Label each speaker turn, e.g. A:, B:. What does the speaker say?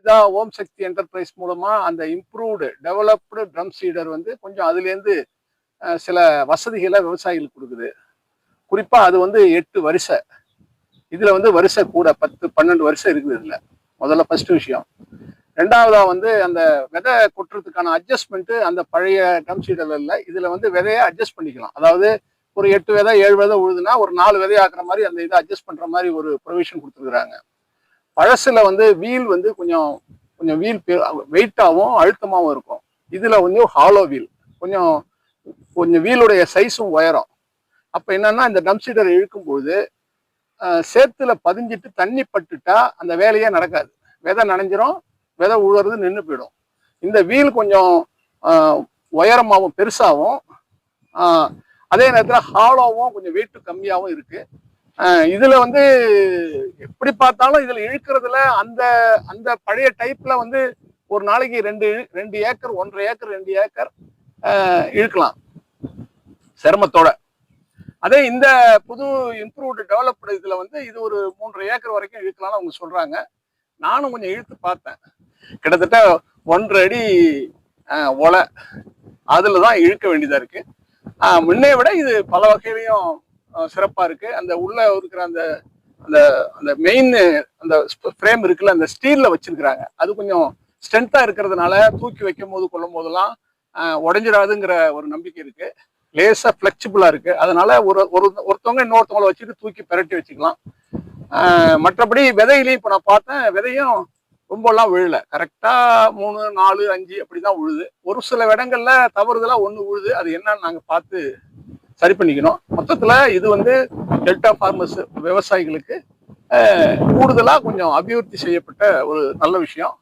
A: இதா ஓம் சக்தி என்டர்பிரைஸ் மூலமா அந்த இம்ப்ரூவ்டு டெவலப்டு ட்ரம் சீடர் வந்து கொஞ்சம் அதுலேருந்து சில வசதிகளை விவசாயிகளுக்கு கொடுக்குது. குறிப்பாக அது வந்து எட்டு வரிசை. இதில் வந்து வரிசை கூட பத்து பன்னெண்டு வருஷம் இருக்குது இதில். முதல்ல ஃபர்ஸ்ட் விஷயம். ரெண்டாவதாக வந்து அந்த விதை கொட்டுறதுக்கான அட்ஜஸ்ட்மெண்ட்டு அந்த பழைய ட்ரம் சீடரில் இல்லை. இதில் வந்து விதையை அட்ஜஸ்ட் பண்ணிக்கலாம். அதாவது ஒரு எட்டு விதை ஏழு விதை உழுதுனா ஒரு நாலு விதை ஆக்குற மாதிரி அந்த இதை அட்ஜஸ்ட் பண்ணுற மாதிரி ஒரு ப்ரொவிஷன் கொடுத்துருக்குறாங்க. பழசுல வந்து வீல் வந்து கொஞ்சம் கொஞ்சம் வீல் வெயிட்டாகவும் அழுத்தமாகவும் இருக்கும். இதில் கொஞ்சம் ஹாலோ வீல். கொஞ்சம் கொஞ்சம் வீலுடைய சைஸும் உயரம். அப்போ என்னன்னா இந்த டம் சீடர் இழுக்கும்போது சேத்துல பதிஞ்சிட்டு தண்ணி பட்டுட்டா அந்த வேலையே நடக்காது. விதை நனைஞ்சிரும் விதை உழுறது நின்று போயிடும். இந்த வீல் கொஞ்சம் உயரமாகவும் பெருசாகவும் அதே நேரத்தில் ஹாலோவும் கொஞ்சம் வெயிட்டு கம்மியாகவும் இருக்குது இதுல வந்து எப்படி பார்த்தாலும் இதுல இழுக்கிறதுல அந்த அந்த பழைய டைப்ல வந்து ஒரு நாளைக்கு ரெண்டு இழு- ரெண்டு ஏக்கர் ஒன்றரை ஏக்கர் ரெண்டு ஏக்கர் இழுக்கலாம். சிரமத்தோட. அதே இந்த புது இம்ப்ரூவ்டு டெவலப்டு இதுல வந்து இது ஒரு மூன்றரை ஏக்கர் வரைக்கும் இழுக்கலாம்னு அவங்க சொல்றாங்க. நானும் கொஞ்சம் இழுத்து பார்த்தேன். கிட்டத்தட்ட ஒன்றரை அடி ஒலை. அதுல தான் இழுக்க வேண்டியதா இருக்கு. முன்னே விட இது பல வகையிலையும் சிறப்பாக சிறப்பா இருக்கு. அந்த உள்ள இருக்கிற அந்த அந்த அந்த மெயின் அந்த ஃப்ரேம் இருக்குல்ல அந்த ஸ்டீல்ல வச்சிருக்கிறாங்க. அது கொஞ்சம் ஸ்ட்ரென்த்தா இருக்கிறதுனால தூக்கி வைக்கும் போது கொள்ளும் போதெல்லாம் உடஞ்சிடாதுங்கிற ஒரு நம்பிக்கை இருக்கு. லேசா ஃபிளெக்சிபிளா இருக்கு. அதனால ஒரு ஒரு ஒருத்தவங்க இன்னொருத்தவங்களை வச்சுட்டு தூக்கி பிரட்டி வச்சுக்கலாம். மற்றபடி விதையிலையும் இப்போ நான் பார்த்தேன் விதையும் ரொம்பலாம் விழல. கரெக்டா மூணு நாலு அஞ்சு அப்படிதான் உழுது. ஒரு சில இடங்கள்ல தவறுதலா ஒன்று உழுது. அது என்னன்னு நாங்க பார்த்து சரி பண்ணிக்கணும். மொத்தத்தில் இது வந்து டெல்டா ஃபார்மர்ஸ் விவசாயிகளுக்கு கூடுதலாக கொஞ்சம் அபிவிருத்தி செய்யப்பட்ட ஒரு நல்ல விஷயம்.